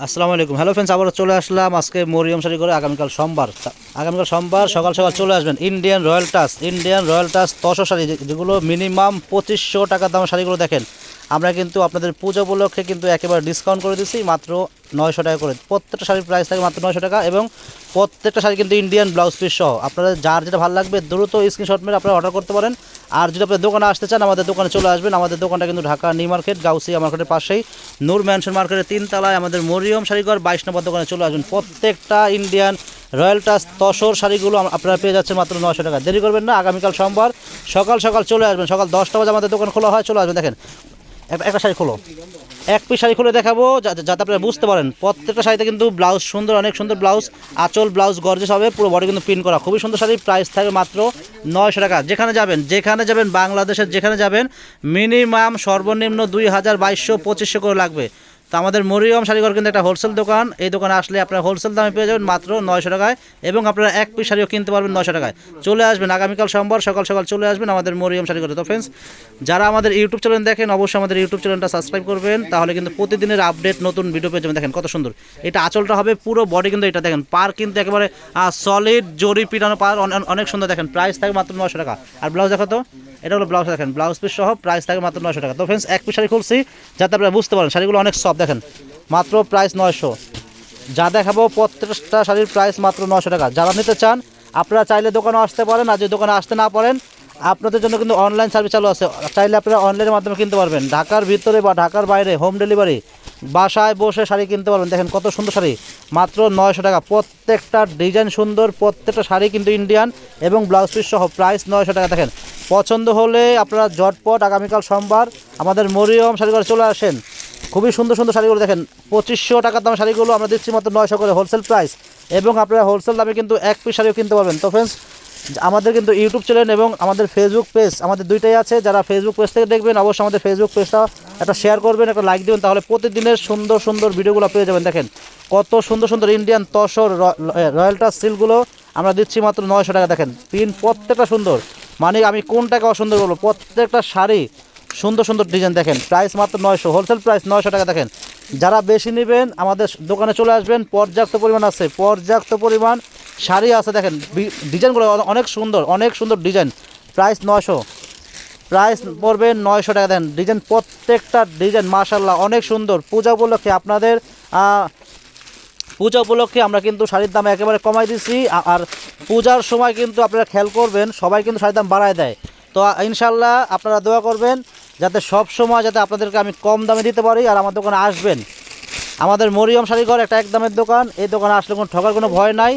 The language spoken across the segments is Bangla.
আসসালামু আলাইকুম। হ্যালো ফ্রেন্ডস আবার চলে আসলাম আজকে মরিয়ম শাড়ি করে আগামীকাল সোমবার আগামীকাল সোমবার সকাল সকাল চলে আসবেন Indian royal touch Indian royal touch তশো sari যেগুলো মিনিমাম পঁচিশশো টাকা দাম শাড়িগুলো দেখেন। আমরা কিন্তু আপনাদের পুজো উপলক্ষে কিন্তু একেবারে ডিসকাউন্ট করে দিচ্ছি মাত্র নয়শো টাকা করে। প্রত্যেকটা শাড়ির প্রাইস থাকে মাত্র নয়শো টাকা এবং প্রত্যেকটা শাড়ি কিন্তু ইন্ডিয়ান ব্লাউজ পিস সহ। আপনারা যার যেটা ভালো লাগবে দ্রুত স্ক্রিনশট মেরে আপনারা অর্ডার করতে পারেন। আর যদি আপনার দোকানে আসতে চান, আমাদের দোকানে চলে আসবেন। আমাদের দোকানটা কিন্তু ঢাকা নিউ মার্কেট গাউসিয়া মার্কেটের পাশেই। নূর ম্যানশন মার্কেটের তিনতলায় আমাদের মরিয়ম শাড়িঘর, বাইশ নম্বর দোকানে চলে আসবেন প্রত্যেকটা ইন্ডিয়ান রয়্যাল টাচ তসর শাড়িগুলো আপনারা পেয়ে যাচ্ছেন মাত্র নশো টাকা। দেরি করবেন না, আগামীকাল সোমবার সকাল সকাল চলে আসবেন। সকাল দশটা বাজে আমাদের দোকান খোলা হয়, চলে আসবেন। দেখেন একটা শাড়ি খোলো। এক পিস শাড়ি খুলে দেখাবো যাতে আপনারা বুঝতে পারেন। প্রত্যেকটা শাড়িতে কিন্তু ব্লাউজ সুন্দর, অনেক সুন্দর ব্লাউজ, আঁচল ব্লাউজ গর্জেস হবে, পুরো বডি কিন্তু প্রিন্ট করা। খুবই সুন্দর শাড়ি প্রাইস থাকবে মাত্র নয়শো টাকা। যেখানে যাবেন যেখানে যাবেন, বাংলাদেশের যেখানে যাবেন মিনিমাম সর্বনিম্ন দুই হাজার বাইশশো পঁচিশশো করে লাগবে। তো আমাদের মরিয়ম শাড়িঘর কিন্তু একটা হোলসেল দোকান। এই দোকানে আসলে আপনারা হোলসেল দামে পেয়ে যাবেন মাত্র নয়শো টাকায় এবং আপনারা এক পিস শাড়িও কিনতে পারবেন নয়শো টাকায়। চলে আসবেন, আগামীকাল সোমবার সকাল সকাল চলে আসবেন আমাদের মরিয়ম শাড়িঘরে। তো ফ্রেন্ডস যারা আমাদের ইউটিউব চ্যানেল দেখেন, অবশ্যই আমাদের ইউটিউব চ্যানেলটা সাবস্ক্রাইব করবেন। তাহলে কিন্তু প্রতিদিনের আপডেট নতুন ভিডিও পেয়ে যাবেন। দেখেন কত সুন্দর। এটা আঁচলটা হবে পুরো বডি কিন্তু এটা দেখেন। পার কিন্তু একেবারে সলিড জরি পিটানো পার অনেক সুন্দর দেখেন। প্রাইস থাকে মাত্র নয়শো টাকা। আর ব্লাউজ দেখো তো। এটা হলো ব্লাউজ দেখেন ব্লাউজ পিস সহ প্রাইস থাকে মাত্র নয়শো টাকা। তো ফ্রেন্ডস এক পিস শাড়ি খুলছি, যাতে আপনারা বুঝতে পারেন, শাড়িগুলো অনেক সব দেখেন। মাত্র প্রাইস নয়শো। যা দেখাবো প্রত্যেকটা শাড়ির প্রাইস মাত্র নশো টাকা। যারা নিতে চান, আপনারা চাইলে দোকানে আসতে পারেন, আর যদি দোকানে আসতে না পারেন, আপনাদের জন্য কিন্তু অনলাইন সার্ভিস চালু আছে। চাইলে আপনারা অনলাইনের মাধ্যমে কিনতে পারবেন। ঢাকার ভিতরে বা ঢাকার বাইরে হোম ডেলিভারি বাসায় বসে শাড়ি কিনতে পারবেন। দেখেন কত সুন্দর শাড়ি। মাত্র নয়শো টাকা। প্রত্যেকটা ডিজাইন সুন্দর, প্রত্যেকটা শাড়ি কিন্তু ইন্ডিয়ান এবং ব্লাউজ পিস সহ প্রাইস নয়শো টাকা। দেখেন, পছন্দ হলে আপনারা জটপট আগামীকাল সোমবার আমাদের মরিয়ম শাড়িঘরে চলে আসেন। খুবই সুন্দর সুন্দর শাড়িগুলো দেখেন, পঁচিশশো টাকার দাম শাড়িগুলো আমরা দিচ্ছি মাত্র নয়শো করে হোলসেল প্রাইস এবং আপনারা হোলসেল দামে কিন্তু এক পিস শাড়িও কিনতে পারবেন। তো ফ্রেন্ডস আমাদের কিন্তু ইউটিউব চ্যানেল এবং আমাদের ফেসবুক পেজ আমাদের দুইটাই আছে। যারা ফেসবুক পেজ থেকে দেখবেন, অবশ্যই আমাদের ফেসবুক পেজটা একটা শেয়ার করবেন, একটা লাইক দেবেন, তাহলে প্রতিদিনের সুন্দর সুন্দর ভিডিওগুলো পেয়ে যাবেন। দেখেন, কত সুন্দর সুন্দর ইন্ডিয়ান তসর রয়্যালটা সিলগুলো আমরা দিচ্ছি মাত্র নয়শো টাকা। দেখেন পিন প্রত্যেকটা সুন্দর। মানে আমি কোনটাকে অসুন্দর বলব? প্রত্যেকটা শাড়ি সুন্দর সুন্দর ডিজাইন দেখেন প্রাইস মাত্র নয়শো হোলসেল প্রাইস নয়শো টাকা। দেখেন, যারা বেশি নেবেন, আমাদের দোকানে চলে আসবেন, পর্যাপ্ত পরিমাণ আছে। পর্যাপ্ত পরিমাণ শাড়ি আছে, দেখেন ডিজাইনগুলো অনেক সুন্দর অনেক সুন্দর ডিজাইন। প্রাইস নয়শো। প্রাইস পড়বে নয়শো টাকা। দেন, ডিজাইন প্রত্যেকটা ডিজাইন মাশাল্লাহ অনেক সুন্দর। পূজা উপলক্ষে আপনাদের পূজা উপলক্ষে আমরা কিন্তু শাড়ির দাম একেবারে কমাই দিচ্ছি আর পূজার সময় কিন্তু আপনারা খেয়াল করবেন, সবাই কিন্তু শাড়ির দাম বাড়ায় দেয়। তো ইনশাল্লাহ আপনারা দোয়া করবেন, যাতে সব সময় যাতে আপনাদেরকে আমি কম দামে দিতে পারি আর আমার দোকানে আসবেন। আমাদের মরিয়ম শাড়িঘর একটা এক দামের দোকান। এই দোকানে আসলে কোনো ঠকার কোনো ভয় নাই।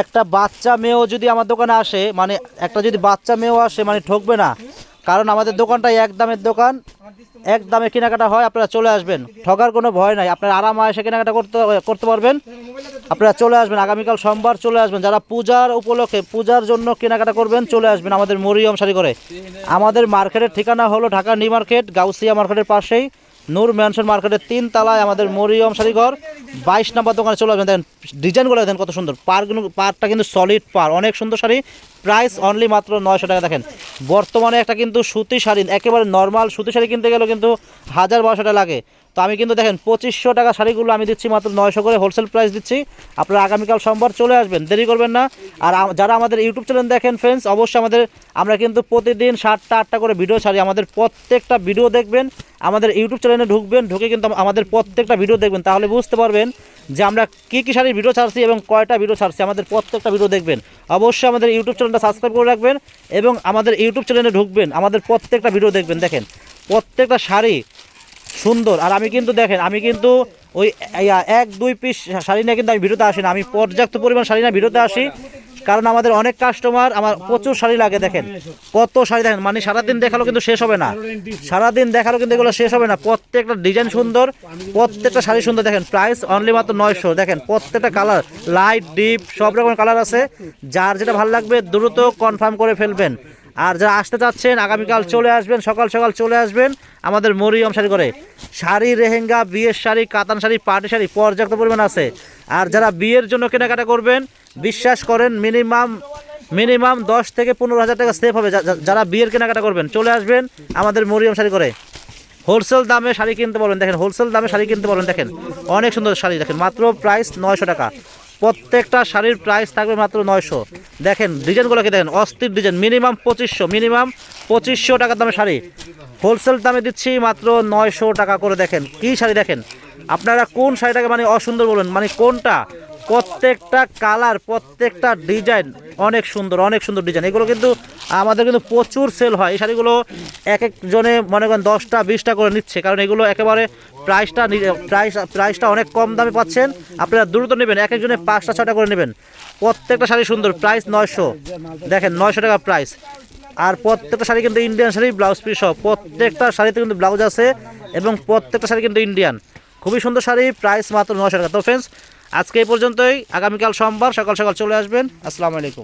একটা বাচ্চা মেয়েও যদি আমার দোকানে আসে মানে একটা যদি বাচ্চা মেয়েও আসে মানে ঠকবে না। কারণ আমাদের দোকানটাই এক দামের দোকান। এক দামে কেনাকাটা হয়, আপনারা চলে আসবেন। ঠকার কোনো ভয় নাই। আপনারা আরাম এসে কেনাকাটা করতে করতে পারবেন। আপনারা চলে আসবেন। আগামীকাল সোমবার চলে আসবেন। যারা পূজার উপলক্ষে, পূজার জন্য কেনাকাটা করবেন, চলে আসবেন আমাদের মরিয়ম শাড়ি করে আমাদের মার্কেটের ঠিকানা হলো ঢাকা নিউ মার্কেট গাউসিয়া মার্কেটের পাশেই। নূর ম্যানশন মার্কেটের তিন তলায় আমাদের মরিয়ম শাড়িঘর বাইশ নম্বর দোকানে চলে আসবেন। দেখেন, ডিজাইনগুলো দেখেন কত সুন্দর। পারগুলো পারটা কিন্তু সলিড পার। অনেক সুন্দর শাড়ি। প্রাইস অনলি মাত্র নয়শো টাকা। দেখেন, বর্তমানে একটা কিন্তু সুতি শাড়ি, একেবারে নর্মাল সুতি শাড়ি কিনতে গেলেও কিন্তু হাজার বারোশো টাকা লাগে। তো আমি কিন্তু দেখেন পঁচিশশো টাকা শাড়িগুলো আমি দিচ্ছি মাত্র নয়শো করে হোলসেল প্রাইস দিচ্ছি। আপনারা আগামীকাল সোমবার চলে আসবেন, দেরি করবেন না। আর যারা আমাদের ইউটিউব চ্যানেল দেখেন ফ্রেন্ডস অবশ্যই আমাদের আমরা কিন্তু প্রতিদিন সাতটা আটটা করে ভিডিও ছাড়ি। আমাদের প্রত্যেকটা ভিডিও দেখবেন, আমাদের ইউটিউব চ্যানেলে ঢুকবেন, ঢুকে কিন্তু আমাদের প্রত্যেকটা ভিডিও দেখবেন। তাহলে বুঝতে পারবেন যে আমরা কী কী শাড়ির ভিডিও ছাড়ছি এবং কয়টা ভিডিও ছাড়ছি। আমাদের প্রত্যেকটা ভিডিও দেখবেন। অবশ্যই আমাদের ইউটিউব চ্যানেলটা সাবস্ক্রাইব করে রাখবেন এবং আমাদের ইউটিউব চ্যানেলে ঢুকবেন, আমাদের প্রত্যেকটা ভিডিও দেখবেন। দেখেন, প্রত্যেকটা শাড়ি সুন্দর। আর আমি কিন্তু দেখেন, আমি কিন্তু ওই এক, দুই পিস শাড়ি নিয়ে কিন্তু আমি ভিডিওতে আসি না আমি পর্যাপ্ত পরিমাণ শাড়ি নিয়ে ভিডিওতে আসি। কারণ আমাদের অনেক কাস্টমার আমার প্রচুর শাড়ি লাগে দেখেন। কত শাড়ি দেখেন মানে সারাদিন দেখাল কিন্তু শেষ হবে না। সারাদিন দেখাল কিন্তু এগুলো শেষ হবে না। প্রত্যেকটা ডিজাইন সুন্দর, প্রত্যেকটা শাড়ি সুন্দর দেখেন। প্রাইস অনলি মাত্র নয়শো। দেখেন, প্রত্যেকটা কালার লাইট ডিপ সব রকম কালার আছে। যার যেটা ভালো লাগবে দ্রুত কনফার্ম করে ফেলবেন। আর যারা আসতে চাচ্ছেন, আগামীকাল চলে আসবেন, সকাল সকাল চলে আসবেন। আমাদের মরিয়ম শাড়ি করে। শাড়ি রেহেঙ্গা বিয়ের শাড়ি, কাতান শাড়ি পাটি শাড়ি পর্যাপ্ত পরিমাণ আছে। আর যারা বিয়ের জন্য কেনাকাটা করবেন, বিশ্বাস করেন মিনিমাম মিনিমাম দশ থেকে পনেরো হাজার টাকা সেভ হবে যারা বিয়ের কেনাকাটা করবেন। চলে আসবেন আমাদের মরিয়ম শাড়ি করে। হোলসেল দামে শাড়ি কিনতে পারবেন। দেখেন, হোলসেল দামে শাড়ি কিনতে পারবেন। দেখেন, অনেক সুন্দর শাড়ি। দেখেন, মাত্র প্রাইস নয়শো টাকা। প্রত্যেকটা শাড়ির প্রাইস থাকবে মাত্র নয়শো। দেখেন ডিজাইনগুলোকে দেখেন? অস্থির ডিজাইন মিনিমাম পঁচিশশো মিনিমাম পঁচিশশো টাকার দামে শাড়ি। হোলসেল দামে দিচ্ছি মাত্র নয়শো টাকা করে, দেখেন। কি শাড়ি দেখেন? আপনারা কোন শাড়িটাকে মানে অসুন্দর বলবেন? মানে কোনটা? প্রত্যেকটা কালার, প্রত্যেকটা ডিজাইন অনেক সুন্দর অনেক সুন্দর ডিজাইন। এগুলো কিন্তু আমাদের কিন্তু প্রচুর সেল হয়। এই শাড়িগুলো এক একজনে মনে করেন দশটা, বিশটা করে নিচ্ছে। কারণ এগুলো একেবারে প্রাইসটা প্রাইস প্রাইসটা অনেক কম দামে পাচ্ছেন। আপনারা দ্রুত নেবেন, এক একজনে পাঁচটা ছটা করে নেবেন। প্রত্যেকটা শাড়ি সুন্দর প্রাইস নয়শো। দেখেন, নয়শো টাকা প্রাইস আর প্রত্যেকটা শাড়ি কিন্তু ইন্ডিয়ান শাড়ি ব্লাউজ পিস সহ। প্রত্যেকটা শাড়িতে কিন্তু ব্লাউজ আছে এবং প্রত্যেকটা শাড়ি কিন্তু ইন্ডিয়ান খুবই সুন্দর শাড়ি প্রাইস মাত্র নশো টাকা। তো ফ্রেন্ডস আজকে এই পর্যন্তই। আগামীকাল সোমবার সকাল সকাল চলে আসবেন। আসসালামু আলাইকুম।